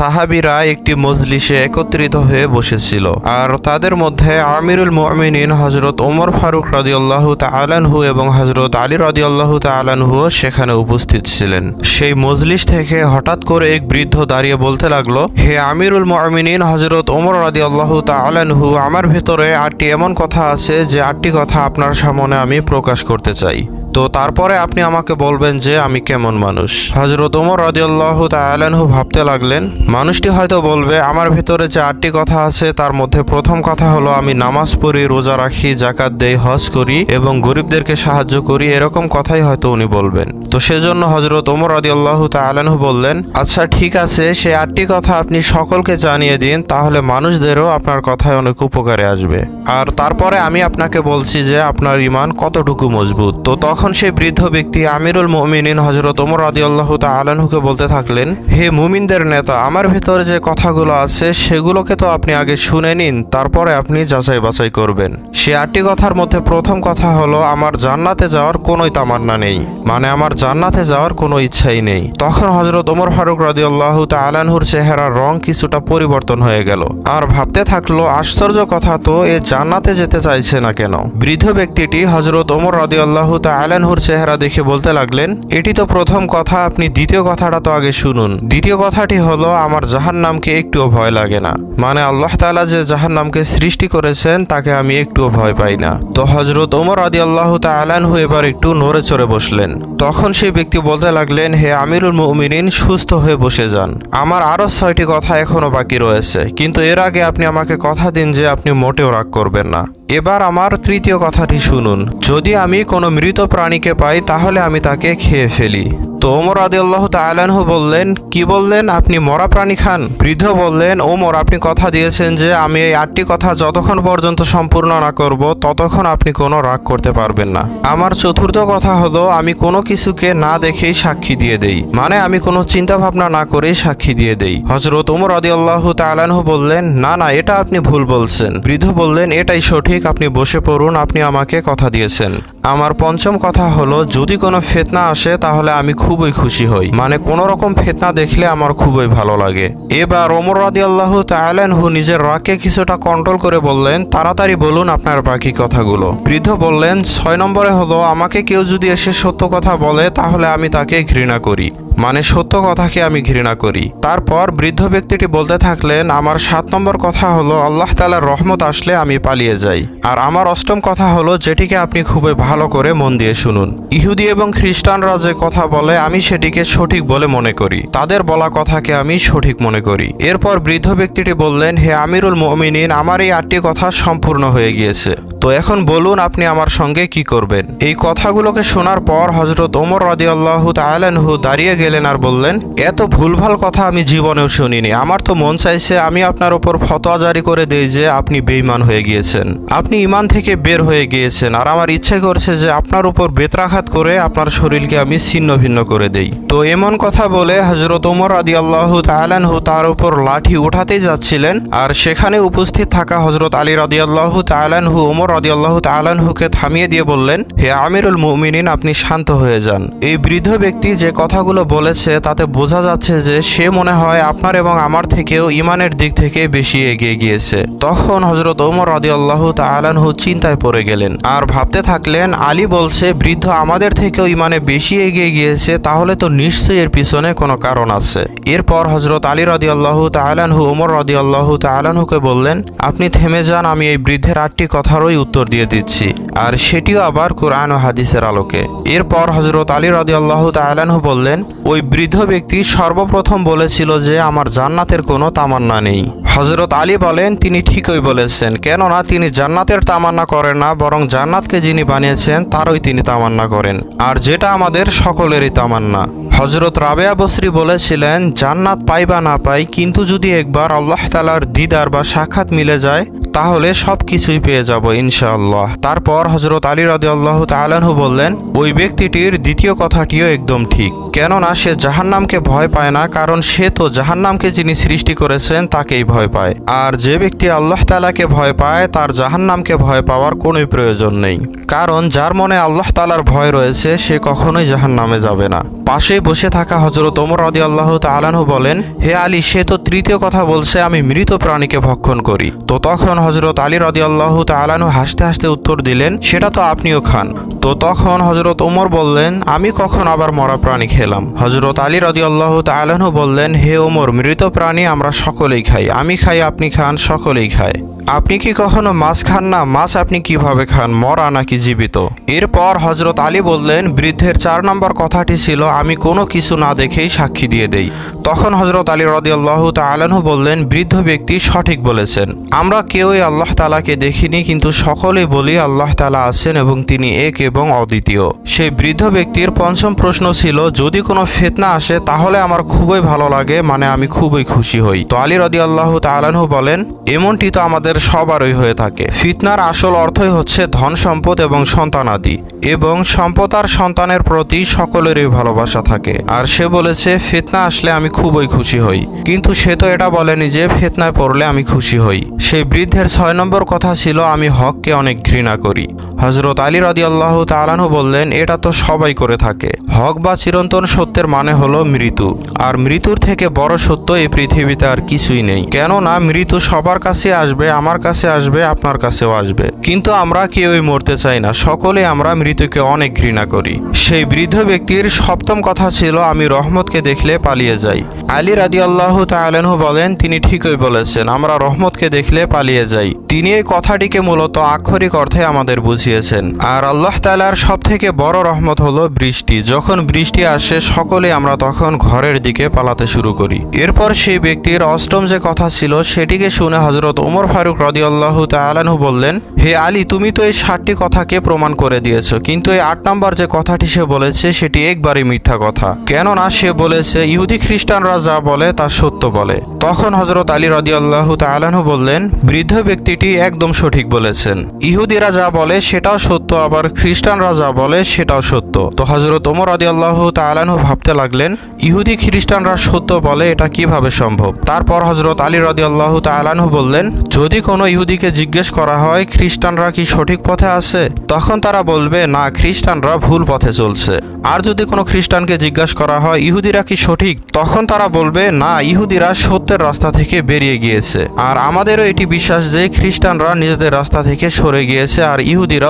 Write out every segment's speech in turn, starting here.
সাহাবিরা একটি মজলিসে একত্রিত হয়ে বসেছিল। আর তাদের মধ্যে আমিরুল মুমিনিন হজরত ওমর ফারুক রাদিয়াল্লাহু তাআলাহু এবং হজরত আলী রাদিয়াল্লাহু তাআলাহু সেখানে উপস্থিত ছিলেন। সেই মজলিস থেকে হঠাৎ করে এক বৃদ্ধ দাঁড়িয়ে বলতে লাগল, হে আমিরুল মুমিনিন হজরত ওমর রাদিয়াল্লাহু তাআলাহু আমার ভেতরে আটটি এমন কথা আছে যে আটটি কথা আপনার সামনে আমি প্রকাশ করতে চাই। তো তারপরে আপনি আমাকে বলবেন যে আমি কেমন মানুষ। হজরত ওমর রাদিয়াল্লাহ তালানহু ভাবতে লাগলেন, মানুষটি হয়তো বলবে, আমার ভিতরে যে আটটি কথা আছে, তার মধ্যে প্রথম কথা হলো, আমি নামাজ পড়ি, রোজা রাখি জাকাত দেই, হজ করি এবং গরিবদেরকে সাহায্য করি। এরকম কথাই হয়তো উনি বলবেন। তো সেজন্য হজরত ওমর রাদিয়াল্লাহ তালানহু বললেন আচ্ছা ঠিক আছে সে আটটি কথা আপনি সকলকে জানিয়ে দিন, তাহলে মানুষদেরও আপনার কথায় অনেক উপকারে আসবে। আর তারপরে আমি আপনাকে বলছি যে, আপনার ইমান কতটুকু মজবুত? তো তখন সেই বৃদ্ধ ব্যক্তি আমিরুল মুমিনিন হজরত ওমর রাদিয়াল্লাহ তালানহুকে বলতে থাকলেন, হে মুমিনদের নেতা, আমার ভেতরে যে কথাগুলো আছে সেগুলোকে তো আপনি আগে শুনে নিন, তারপরে আপনি যাচাই বাছাই করবেন। সে আটটি কথার মধ্যে প্রথম কথা হলো, আমার জান্নাতে যাওয়ার কোনোই তামান্না নেই। মানে আমার জান্নাতে যাওয়ার কোনো ইচ্ছাই নেই। তখন হজরত ওমর ফারুক রাদিয়াল্লাহ তালানহুর চেহারার রং কিছুটা পরিবর্তন হয়ে গেল। আর ভাবতে থাকল, আশ্চর্য কথা তো, এ জান্নাতে যেতে চাইছে না কেন? বৃদ্ধ ব্যক্তিটি হজরত ওমর রাদিয়াল্লাহ তালানহুর চেহারা দেখে বলতে লাগলেন, এটি তো প্রথম কথা, আপনি দ্বিতীয় কথাটা তো আগে শুনুন। দ্বিতীয় কথাটি হলো, আমার জাহান নামকে একটুও ভয় লাগে না। মানে আল্লাহ তাআলা যে জাহান নামকে সৃষ্টি করেছেন, তাকে আমি একটুও ভয় পাই না। তো হজরত ওমর আদি আল্লাহ তালানহু এবার একটু নড়ে চড়ে বসলেন। তখন সেই ব্যক্তি বলতে লাগলেন, হে আমিরুল মুমিনিন, সুস্থ হয়ে বসে যান। আমার আরও ছয়টি কথা এখনও বাকি রয়েছে। কিন্তু এর আগে আপনি আমাকে কথা দিন যে আপনি মোটেও রাগ করবেন না। এবার আমার তৃতীয় কথাটি শুনুন। যদি আমি কোনো মৃত প্রাণীকে পাই, তাহলে আমি তাকে খেয়ে ফেলি। তো ওমর আদি আল্লাহ তালানহু বললেন, কি বললেন? আপনি মরা প্রাণী খান? বৃদ্ধ বললেন, ওমর, আপনি কথা দিয়েছেন যে আমি এই আটটি কথা যতক্ষণ পর্যন্ত সম্পূর্ণ না করব, ততক্ষণ আপনি কোনো রাগ করতে পারবেন না। আমার চতুর্থ কথা হলো, আমি কোনো কিছুকে না দেখেই সাক্ষী দিয়ে দেই। মানে আমি কোনো চিন্তা ভাবনা না করেই সাক্ষী দিয়ে দেই। হজরত ওমর আদি আল্লাহ তালানহু বললেন, না না, এটা আপনি ভুল বলছেন। বৃদ্ধ বললেন, এটাই সঠিক, আপনি বসে পড়ুন, আপনি আমাকে কথা দিয়েছেন। আমার পঞ্চম কথা হলো, যদি কোনো ফেতনা আসে, তাহলে আমি খুবই খুশি হই। মানে কোনো রকম ফেতনা দেখলে আমার খুবই ভালো লাগে। এবার ওমর রাদি আল্লাহ তাহলেনহু নিজের রাগকে কিছুটা কন্ট্রোল করে বললেন, তাড়াতাড়ি বলুন আপনার বাকি কথাগুলো। বৃদ্ধ বললেন, ছয় নম্বরে হলো, আমাকে কেউ যদি এসে সত্য কথা বলে, তাহলে আমি তাকে ঘৃণা করি। মানে সত্য কথাকে আমি ঘৃণা করি। তারপর বৃদ্ধ ব্যক্তিটি বলতে থাকলেন, আমার সাত নম্বর কথা হলো, আল্লাহ তালার রহমত আসলে আমি পালিয়ে যাই। আর আমার অষ্টম কথা হলো, যেটিকে আপনি খুবই ভালো করে মন দিয়ে শুনুন। ইহুদি এবং খ্রিস্টানরা যে কথা বলে, আমি সেটিকে সঠিক বলে মনে করি। তাদের বলা কথাকে আমি সঠিক মনে করি। এরপর বৃদ্ধ ব্যক্তিটি বললেন, হে আমিরুল মমিনিন, আমার এই আটটি কথা সম্পূর্ণ হয়ে গিয়েছে। তো এখন বলুন, আপনি আমার সঙ্গে কি করবেন? এই কথাগুলোকে শোনার পর হজরত ওমর রাদি আল্লাহ তায়ালানহু দাঁড়িয়ে গেলেন আর বললেন, এত ভুলভাল কথা আমি জীবনেও শুনিনি। আমার তো মন চাইছে আমি আপনার ওপর ফতোয়া জারি করে দেই যে আপনি বেইমান হয়ে গিয়েছেন। আপনি ইমান থেকে বের হয়ে গিয়েছেন আর আমার ইচ্ছে করছে যে আপনার উপর বেত্রাঘাত করে আপনার শরীরকে আমি ছিন্ন ভিন্ন করে দেই। তো এমন কথা বলে হজরত ওমর রাদি আল্লাহ তায়ালানহু তার উপর লাঠি উঠাতেই যাচ্ছিলেন আর সেখানে উপস্থিত থাকা হজরত আলী রাদি আল্লাহ তায়ালানহু ওমর রাদি আল্লাহ তায়ালানহুকে থামিয়ে দিয়ে বললেন, হে আমিরুল মুমিনিন, আপনি শান্ত হয়ে যান। এই বৃদ্ধ ব্যক্তি যে কথাগুলো বলেছে, তাতে বোঝা যাচ্ছে যে সে মনে হয় আপনার এবং আমার থেকেও ইমানের দিক থেকে বেশি এগিয়ে গিয়েছে। তখন হজরত ওমর রাদি আল্লাহ তায়ালানহু চিন্তায় পড়ে গেলেন। আর ভাবতে থাকলেন, আলী বলছে, বৃদ্ধ আমাদের থেকেও ইমানে বেশি এগিয়ে গিয়েছে, তাহলে তো নিশ্চয়ই এর পিছনে কোনো কারণ আছে। এরপর হজরত আলী রাদি আল্লাহ তায়ালানহু ওমর রাদি আল্লাহ তায়ালানহুকে বললেন, আপনি থেমে যান, আমি এই বৃদ্ধের আটটি কথারই উত্তর দিয়ে দিচ্ছি। আর সেটিও আবার কোরআন হাদিসের আলোকে। এরপর হজরত আলী রাদি আল্লাহ তায়ালানহু বললেন ওই বৃদ্ধ ব্যক্তি সর্বপ্রথম বলেছিল যে আমার জান্নাতের কোনো তামান্না নেই। হজরত আলী বলেন, তিনি ঠিকই বলেছেন। কেননা তিনি জান্নাতের তামান্না করেন না, বরং জান্নাতকে যিনি বানিয়েছেন, তারই তিনি তামান্না করেন। আর যেটা আমাদের সকলেরই তামান্না। হজরত রাবেয়া বসরি বলেছিলেন, জান্নাত পাই বা না পাই, কিন্তু যদি একবার আল্লাহ তালার দিদার বা সাক্ষাৎ মিলে যায়, তাহলে সব কিছুই পেয়ে যাব ইনশাআল্লাহ। তারপর হজরত আলী রাদি আল্লাহ তালাহু বললেন, ওই ব্যক্তিটির দ্বিতীয় কথাটিও একদম ঠিক। কেননা সে জাহান্নামকে ভয় পায় না, কারণ সে তো জাহান্নামকে যিনি সৃষ্টি করেছেন, তাকেই ভয় পায়। আর যে ব্যক্তি আল্লাহ তালাকে ভয় পায়, তার জাহান্নামকে ভয় পাওয়ার কোনোই প্রয়োজন নেই। কারণ যার মনে আল্লাহ তালার ভয় রয়েছে, সে কখনোই জাহান্নামে যাবে না। পাশেই বসে থাকা হজরত ওমর রদি আল্লাহ তালানহু বলেন, হে আলী, সে তো তৃতীয় কথা বলছে, আমি মৃত প্রাণীকে ভক্ষণ করি। তো তখন হজরত আলী রদি আল্লাহ তালানহু হাসতে হাসতে উত্তর দিলেন, সেটা তো আপনিও খান। তো তখন হজরত ওমর বললেন, আমি কখন আবার মরা প্রাণী খেলাম? হজরত আলী রদি আল্লাহ তালানহু বললেন, হে ওমর, মৃত প্রাণী আমরা সকলেই খাই। আমি খাই, আপনি খান, সকলেই খায়। আপনি কি কখনো মাছ খান না? মাছ আপনি কীভাবে খান? মরা নাকি জীবিত? এরপর হজরত আলী বললেন, বৃদ্ধের চার নম্বর কথাটি ছিল, আমি কোনো কিছু না দেখেই সাক্ষী দিয়ে দেই। তখন হজরত আলী রদিয়াল্লাহ তালাহু বললেন, বৃদ্ধ ব্যক্তি সঠিক বলেছেন। আমরা কেউই আল্লাহ তালাকে দেখিনি, কিন্তু সকলেই বলি আল্লাহ তালা আছেন এবং তিনি এক এবং অদ্বিতীয়। সেই বৃদ্ধ ব্যক্তির পঞ্চম প্রশ্ন ছিল, যদি কোনো ফেতনা আসে, তাহলে আমার খুবই ভালো লাগে মানে আমি খুবই খুশি হই। তো আলী রদি আল্লাহ তালাহু বলেন, এমনটি তো আমাদের সবারই হয়ে থাকে। ফিতনার আসল অর্থই হচ্ছে ধন সম্পদ এবং সন্তানাদি। এবং সম্পতার সন্তানের প্রতি সকলেরই ভালোবাসা থাকে। আর সে বলেছে, ফিতনা আসলে আমি খুবই খুশি হই। কিন্তু সে তো এটা বলেনি যে, ফেতনায় পড়লে আমি খুশি হই। সেই বৃদ্ধের ছয় নম্বর কথা ছিল, আমি হককে অনেক ঘৃণা করি। হজরত আলী রাদি আল্লাহ তালানহু বললেন, এটা তো সবাই করে থাকে। হক বা চিরন্তন সত্যের মানে হলো মৃত্যু। আর মৃত্যুর থেকে বড় সত্য এই পৃথিবীতে আর কিছুই নেই। কেননা, মৃত্যু সবার কাছে আসবে, আমার কাছে আসবে, আপনার কাছেও আসবে। কিন্তু আমরা কেউই মরতে চাই না। সকলে আমরা মৃত্যুকে অনেক ঘৃণা করি। সেই বৃদ্ধ ব্যক্তির সপ্তম কথা ছিল, আমি রহমতকে দেখলে পালিয়ে যাই। আলী রাদি আল্লাহ তালানহু বলেন, তিনি ঠিকই বলেছেন, আমরা রহমতকে দেখলে পালিয়ে যাই। তিনি এই কথাটিকে মূলত আক্ষরিক অর্থে আমাদের বুঝিয়েছেন আর আল্লাহ তালার সব থেকে বড় রহমত হলো বৃষ্টি। যখন বৃষ্টি আসে, সকলে আমরা তখন ঘরের দিকে পালাতে শুরু করি। এরপর সেই ব্যক্তির অষ্টম যে কথা ছিল, সেটিকে শুনে হজরত ওমর ফারুক রদি আল্লাহ তালানহু বললেন, হে আলী, তুমি তো এই ষাটটি কথাকে প্রমাণ করে দিয়েছ, কিন্তু এই আট নম্বর যে কথাটি সে বলেছে, সেটি একবারই মিথ্যা কথা। কেননা সে বলেছে, ইহুদি খ্রিস্টানরা যা বলে, তা সত্য বলে। তখন হজরত আলী রদি আল্লাহ তালানহু বললেন, বৃদ্ধ ব্যক্তিটি একদম সঠিক বলেছেন। ইহুদিরা যা বলে সেটাও সত্য, আবার খ্রিস্টানরা যা বলে সেটাও সত্য। তো হজরত ওমর রদি আল্লাহ তালানহু ভাবতে লাগলেন, ইহুদি খ্রিস্টানরা সত্য বলে এটা কীভাবে সম্ভব? তারপর হজরত আলী রদি আল্লাহ তালানহু বললেন, যদি কোনো ইহুদিকে জিজ্ঞেস করা হয়, খ্রিস্টানরা কি সঠিক পথে আছে? তখন তারা বলবে, না, খ্রিস্টানরা ভুল পথে চলছে। আর যদি কোনো খ্রিস্টানকে জিজ্ঞাসা করা হয়, ইহুদিরা কি সঠিক? তখন তারা বলবে, না, ইহুদিরা সত্যের রাস্তা থেকে বেরিয়ে গিয়েছে। আর আমাদেরও এটি বিশ্বাস যে, খ্রিস্টানরা নিজেদের রাস্তা থেকে সরে গিয়েছে, আর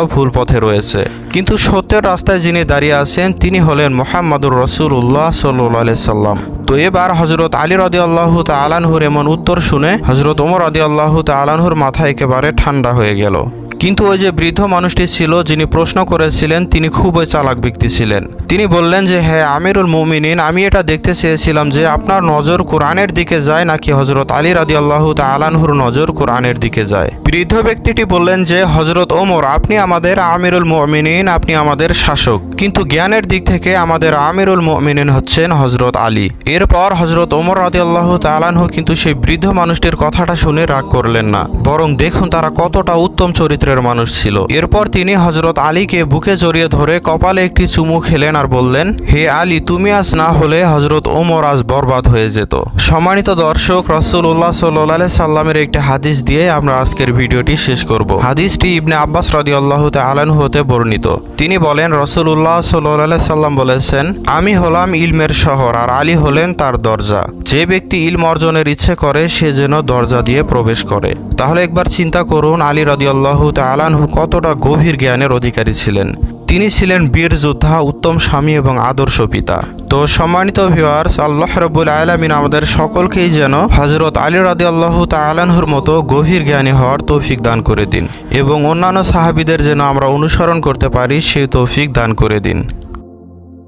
ইহুদিরাও ভুল পথে রয়েছে। কিন্তু সত্যের রাস্তায় যিনি দাঁড়িয়ে আছেন, তিনি হলেন মোহাম্মদুর রসুল্লাহ সাল্লি সাল্লাম। তো এবার হজরত আলী রদি আল্লাহ তালানহুর এমন উত্তর শুনে হজরত ওমর রদি আল্লাহ তালানহুর মাথা একেবারে ঠান্ডা হয়ে গেল। কিন্তু ওই যে বৃদ্ধ মানুষটি ছিল, যিনি প্রশ্ন করেছিলেন, তিনি খুবই চালাক ব্যক্তি ছিলেন। তিনি বললেন যে হ্যাঁ আমিরুল মুমিনিন, আমি এটা দেখতে চেয়েছিলাম যে, আপনার নজর কোরআনের দিকে যায় নাকি হজরত আলী রাদি আল্লাহ তালানহুর নজর কোরআনের দিকে যায়? বৃদ্ধ ব্যক্তিটি বললেন যে হজরত ওমর, আপনি আমাদের আমিরুল মুমিনিন, আপনি আমাদের শাসক। কিন্তু জ্ঞানের দিক থেকে আমাদের আমিরুল মুমিনিন হচ্ছেন হজরত আলী। এরপর হজরত ওমর রাদি আল্লাহ তালানহু কিন্তু সেই বৃদ্ধ মানুষটির কথাটা শুনে রাগ করলেন না। বরং দেখুন তারা কতটা উত্তম চরিত্রের মানুষ ছিল। এরপর তিনি হজরত আলীকে বুকে জড়িয়ে ধরে কপালে একটি চুমু খেলেন আর বললেন, হে আলী, তুমি আজ না হলে হজরত ওমর আজ বরবাদ হয়ে যেত। সম্মানিত দর্শক রসুল্লাহ সাল্লাহ সাল্লামের একটি হাদিস দিয়ে আমরা আজকের ভিডিওটি শেষ করব। হাদিসটি ইবনে আব্বাস রাদি আল্লাহ আলান হতে বর্ণিত। তিনি বলেন রসুল্লাহ সাল্লাহ সাল্লাম বলেছেন, আমি হলাম ইলমের শহর আর আলী হলেন তার দরজা। যে ব্যক্তি ইলম অর্জনের ইচ্ছে করে, সে যেন দরজা দিয়ে প্রবেশ করে। তাহলে একবার চিন্তা করুন, আলী রাদি আল্লাহ তালানহু কতটা গভীর জ্ঞানের অধিকারী ছিলেন। তিনি ছিলেন বীর যোদ্ধা, উত্তম স্বামী এবং আদর্শ পিতা। তো সম্মানিত ভিওয়ার্স আল্লাহ রবুল আলমিন আমাদের সকলকেই যেন হজরত আলী রাদি আল্লাহ তালানহুর মতো গভীর জ্ঞানী হওয়ার তৌফিক দান করে দিন এবং অন্যান্য সাহাবিদের যেন আমরা অনুসরণ করতে পারি, সেই তৌফিক দান করে দিন।